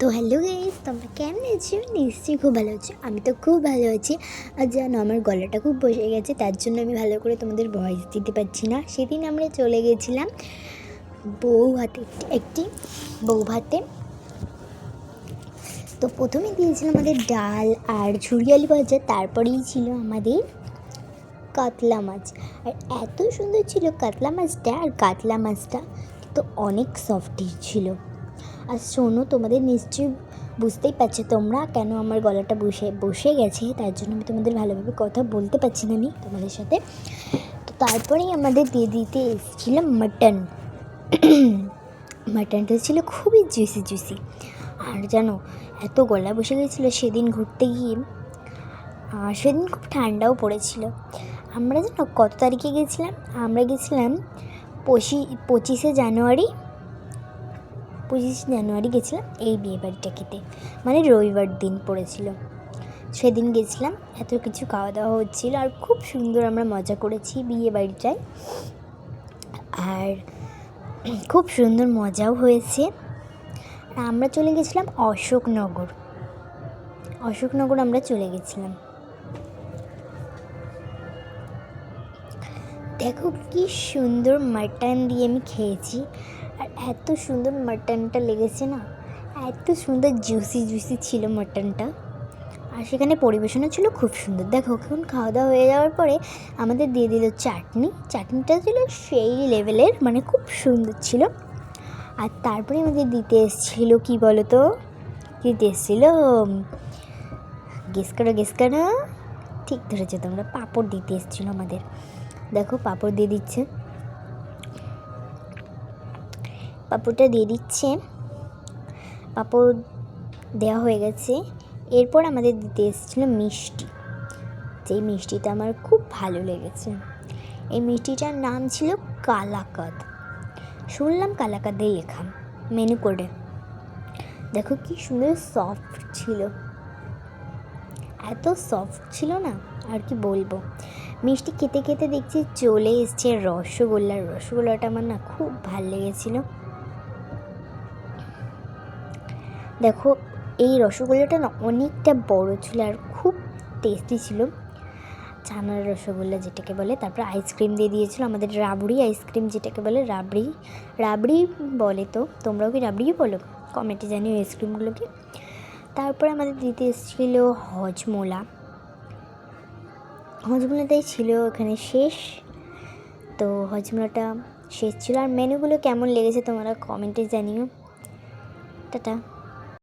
তো hello guys তোমরা কেমন আছো? নিশ্চয়ই খুব ভালো আছো। আমি তো খুব ভালো আছি। আর জানো, আমার গলাটা খুব বসে গেছে, তার জন্য আমি ভালো করে তোমাদের ভয়েস দিতে পারছি না। সেদিন আমরা চলে গেছিলাম বউ হাতে একটি বউ ভাতে তো প্রথমে দিয়েছিল আমাদের ডাল আর ঝুড়িয়ালি ভাজা, তারপরেই ছিল আমাদের কাতলা মাছ। আর এত সুন্দর ছিল কাতলা মাছটা আর কাতলা মাছটা তো অনেক সফটি ছিল। আর শোনো, তোমাদের নিশ্চয়ই বুঝতেই পারছ তোমরা কেন আমার গলাটা বসে বসে গেছে। তার জন্য আমি তোমাদের ভালোভাবে কথা বলতে পারছি না আমি তোমাদের সাথে। তো তারপরেই আমাদের দিয়ে দিতে এসেছিল মাটন মাটনটা ছিল খুবই জুসি জুসি আর জানো, এত গলা বসে গেছিল সেদিন ঘুরতে গিয়ে। আর সেদিন খুব ঠান্ডাও পড়েছিল। আমরা জানো কত তারিখে গেছিলাম? আমরা গেছিলাম পঁচি, পঁচিশে জানুয়ারি পঁচিশে জানুয়ারি গেছিলাম এই বিয়ে বাড়িটা খেতে। মানে রবিবার দিন পড়েছিল। সেদিন গেছিলাম, এত কিছু খাওয়া দাওয়া হচ্ছিল আর খুব সুন্দর আমরা মজা করেছি বিয়ে বাড়িটায়। আর খুব সুন্দর মজাও হয়েছে। আর আমরা চলে গেছিলাম অশোকনগর। অশোকনগর আমরা চলে গেছিলাম। দেখো কি সুন্দর মাটন দিয়ে আমি খেয়েছি। আর এত সুন্দর মাটনটা লেগেছে না? এত সুন্দর জুসি জুসি ছিল মাটনটা আর সেখানে পরিবেশনও ছিল খুব সুন্দর। দেখো, এখন খাওয়া দাওয়া হয়ে যাওয়ার পরে আমাদের দিয়ে দিল চাটনি। চাটনিটা ছিল সেই লেভেলের মানে খুব সুন্দর ছিল। আর তারপরে আমাদের দিতে এসেছিল, কী বলো তো দিতে এসেছিল গেস করো। ঠিক ধরেছে তোমরা, পাঁপড় দিতে এসেছিল আমাদের। দেখো, পাঁপড় দিয়ে দিচ্ছে। পাঁপড়টা দিয়ে দিচ্ছে। পাঁপড় দেওয়া হয়ে গেছে। এরপর আমাদের দিতে এসেছিল মিষ্টি। যেই মিষ্টিটা আমার খুব ভালো লেগেছে। এই মিষ্টিটার নাম ছিল কালাকাদ। শুনলাম কালাকাদে লেখা। মেনু কোডে দেখো কি সুন্দর সফট ছিল। এত সফট ছিল না? আর কি বলব? মিষ্টি খেতে খেতে দেখছি চলে এসছে রসগোল্লা। রসগোল্লাটা আমার না খুব ভালো লেগেছিলো। দেখো, এই রসগোল্লাটা না অনেকটা বড় ছিল আর খুব টেস্টি ছিল। ছানার রসগোল্লা যেটাকে বলে, তারপরে আইসক্রিম দিয়ে দিয়েছিল আমাদের রাবড়ি আইসক্রিম যেটাকে বলে রাবড়ি। রাবড়ি বলে তো, তোমরাও কি রাবড়ি বলো? কমেন্টে জানিও আইসক্রিমগুলোকে তারপরে আমাদের দিতে এসেছিল হজমোলা। হজমোলাটাই ছিল ওখানে শেষ। তো হজমোলাটা শেষ ছিল। আর মেনুগুলো কেমন লেগেছে তোমরা কমেন্টে জানিও। টাটা।